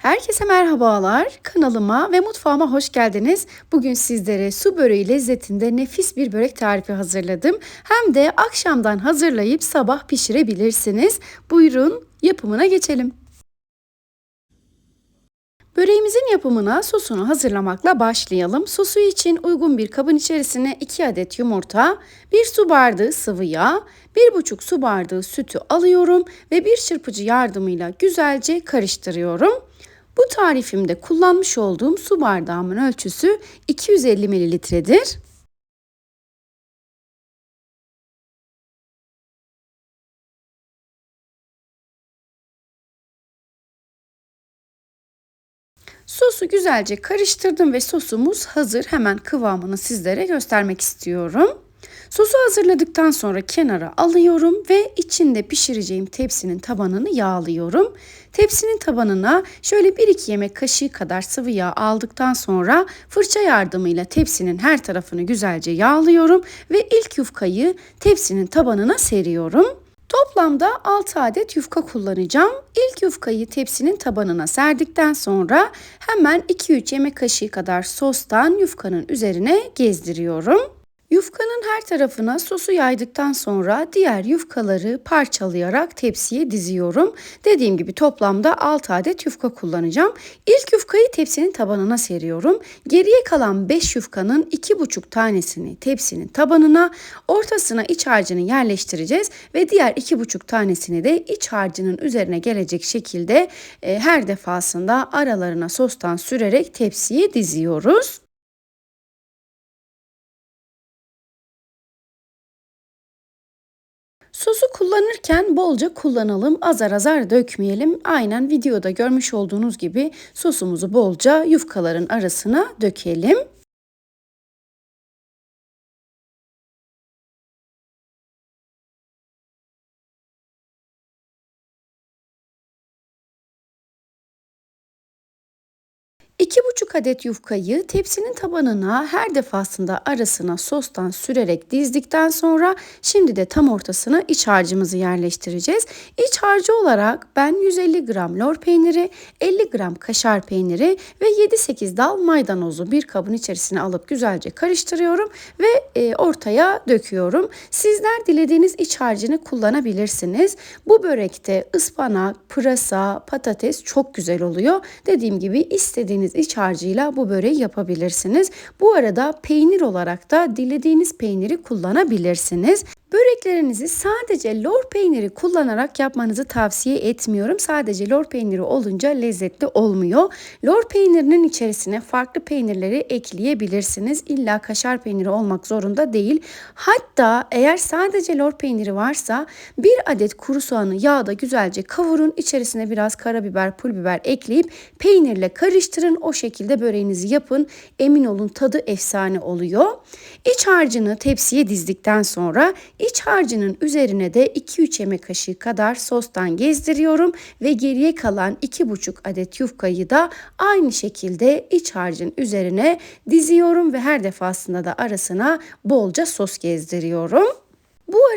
Herkese merhabalar. Kanalıma ve mutfağıma hoş geldiniz. Bugün sizlere su böreği lezzetinde nefis bir börek tarifi hazırladım. Hem de akşamdan hazırlayıp sabah pişirebilirsiniz. Buyurun yapımına geçelim. Böreğimizin yapımına sosunu hazırlamakla başlayalım. Sosu için uygun bir kabın içerisine 2 adet yumurta, 1 su bardağı sıvı yağ, 1,5 su bardağı sütü alıyorum ve bir çırpıcı yardımıyla güzelce karıştırıyorum. Bu tarifimde kullanmış olduğum su bardağımın ölçüsü 250 mililitredir. Sosu güzelce karıştırdım ve sosumuz hazır. Hemen kıvamını sizlere göstermek istiyorum. Sosu hazırladıktan sonra kenara alıyorum ve içinde pişireceğim tepsinin tabanını yağlıyorum. Tepsinin tabanına şöyle 1-2 yemek kaşığı kadar sıvı yağ aldıktan sonra fırça yardımıyla tepsinin her tarafını güzelce yağlıyorum ve ilk yufkayı tepsinin tabanına seriyorum. Toplamda 6 adet yufka kullanacağım. İlk yufkayı tepsinin tabanına serdikten sonra hemen 2-3 yemek kaşığı kadar sostan yufkanın üzerine gezdiriyorum. Yufkanın her tarafına sosu yaydıktan sonra diğer yufkaları parçalayarak tepsiye diziyorum. Dediğim gibi toplamda 6 adet yufka kullanacağım. İlk yufkayı tepsinin tabanına seriyorum. Geriye kalan 5 yufkanın 2,5 tanesini tepsinin tabanına, ortasına iç harcını yerleştireceğiz ve diğer 2,5 tanesini de iç harcının üzerine gelecek şekilde e, her defasında aralarına sostan sürerek tepsiye diziyoruz. Sosu kullanırken bolca kullanalım, azar azar dökmeyelim. Aynen videoda görmüş olduğunuz gibi sosumuzu bolca yufkaların arasına dökelim. İki buçuk adet yufkayı tepsinin tabanına her defasında arasına sostan sürerek dizdikten sonra şimdi de tam ortasına iç harcımızı yerleştireceğiz. İç harcı olarak ben 150 gram lor peyniri, 50 gram kaşar peyniri ve 7-8 dal maydanozu bir kabın içerisine alıp güzelce karıştırıyorum ve e, ortaya döküyorum. Sizler dilediğiniz iç harcını kullanabilirsiniz. Bu börekte ıspanak, pırasa, patates çok güzel oluyor. Dediğim gibi istediğiniz dilediğiniz iç harcıyla bu böreği yapabilirsiniz. Bu arada peynir olarak da dilediğiniz peyniri kullanabilirsiniz. Böreklerinizi sadece lor peyniri kullanarak yapmanızı tavsiye etmiyorum. Sadece lor peyniri olunca lezzetli olmuyor. Lor peynirinin içerisine farklı peynirleri ekleyebilirsiniz. İlla kaşar peyniri olmak zorunda değil. Hatta eğer sadece lor peyniri varsa bir adet kuru soğanı yağda güzelce kavurun. İçerisine biraz karabiber, pul biber ekleyip peynirle karıştırın. O şekilde böreğinizi yapın. Emin olun tadı efsane oluyor. İç harcını tepsiye dizdikten sonra İç harcının üzerine de 2-3 yemek kaşığı kadar sostan gezdiriyorum ve geriye kalan 2,5 adet yufkayı da aynı şekilde iç harcın üzerine diziyorum ve her defasında da arasına bolca sos gezdiriyorum.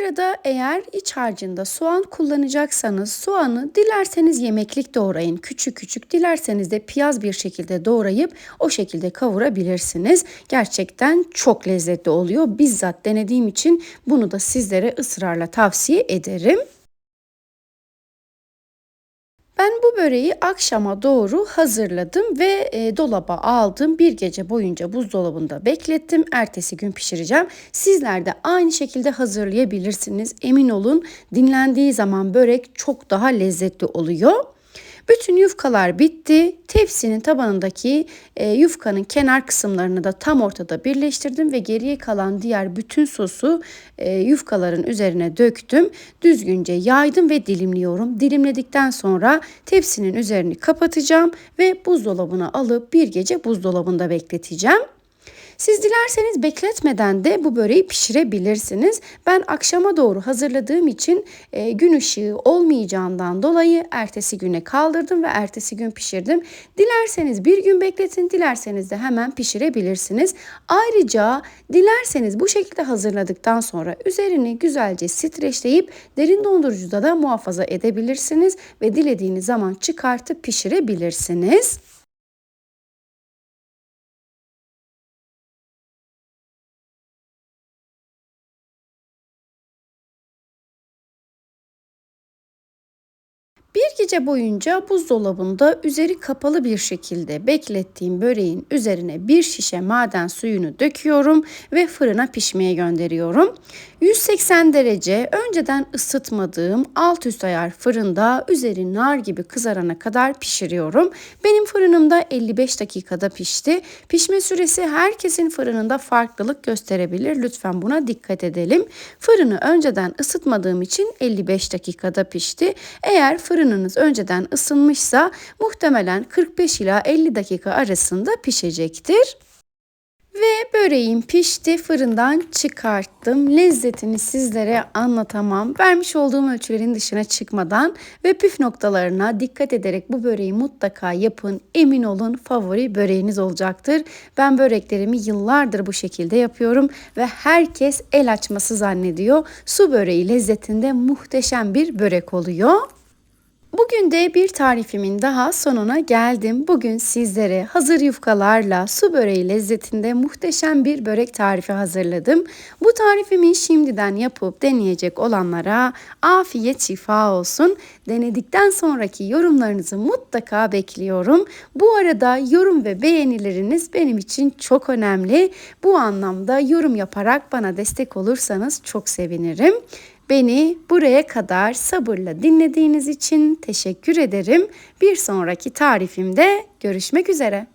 Arada eğer iç harcında soğan kullanacaksanız soğanı dilerseniz yemeklik doğrayın. Küçük küçük dilerseniz de piyaz bir şekilde doğrayıp o şekilde kavurabilirsiniz. Gerçekten çok lezzetli oluyor. Bizzat denediğim için bunu da sizlere ısrarla tavsiye ederim. Ben bu böreği akşama doğru hazırladım ve e, dolaba aldım. Bir gece boyunca buzdolabında beklettim. Ertesi gün pişireceğim. Sizler de aynı şekilde hazırlayabilirsiniz. Emin olun dinlendiği zaman börek çok daha lezzetli oluyor. Bütün yufkalar bitti. Tepsinin tabanındaki e, yufkanın kenar kısımlarını da tam ortada birleştirdim ve geriye kalan diğer bütün sosu e, yufkaların üzerine döktüm. Düzgünce yaydım ve dilimliyorum. Dilimledikten sonra tepsinin üzerini kapatacağım ve buzdolabına alıp bir gece buzdolabında bekleteceğim. Siz dilerseniz bekletmeden de bu böreği pişirebilirsiniz. Ben akşama doğru hazırladığım için e, gün ışığı olmayacağından dolayı ertesi güne kaldırdım ve ertesi gün pişirdim. Dilerseniz bir gün bekletin, dilerseniz de hemen pişirebilirsiniz. Ayrıca dilerseniz bu şekilde hazırladıktan sonra üzerini güzelce streçleyip derin dondurucuda da muhafaza edebilirsiniz ve dilediğiniz zaman çıkartıp pişirebilirsiniz. Bir gece boyunca buzdolabında üzeri kapalı bir şekilde beklettiğim böreğin üzerine bir şişe maden suyunu döküyorum ve fırına pişmeye gönderiyorum. 180 derece önceden ısıtmadığım alt üst ayar fırında üzeri nar gibi kızarana kadar pişiriyorum. Benim fırınımda 55 dakikada pişti. Pişme süresi herkesin fırınında farklılık gösterebilir. Lütfen buna dikkat edelim. Fırını önceden ısıtmadığım için 55 dakikada pişti. Eğer fırınınız önceden ısınmışsa muhtemelen 45 ila 50 dakika arasında pişecektir. Ve böreğim pişti fırından çıkarttım. Lezzetini sizlere anlatamam. Vermiş olduğum ölçülerin dışına çıkmadan ve püf noktalarına dikkat ederek bu böreği mutlaka yapın. Emin olun favori böreğiniz olacaktır. Ben böreklerimi yıllardır bu şekilde yapıyorum ve herkes el açması zannediyor. Su böreği lezzetinde muhteşem bir börek oluyor. Bugün de bir tarifimin daha sonuna geldim. Bugün sizlere hazır yufkalarla su böreği lezzetinde muhteşem bir börek tarifi hazırladım. Bu tarifimi şimdiden yapıp deneyecek olanlara afiyet şifa olsun. Denedikten sonraki yorumlarınızı mutlaka bekliyorum. Bu arada yorum ve beğenileriniz benim için çok önemli. Bu anlamda yorum yaparak bana destek olursanız çok sevinirim. Beni buraya kadar sabırla dinlediğiniz için teşekkür ederim. Bir sonraki tarifimde görüşmek üzere.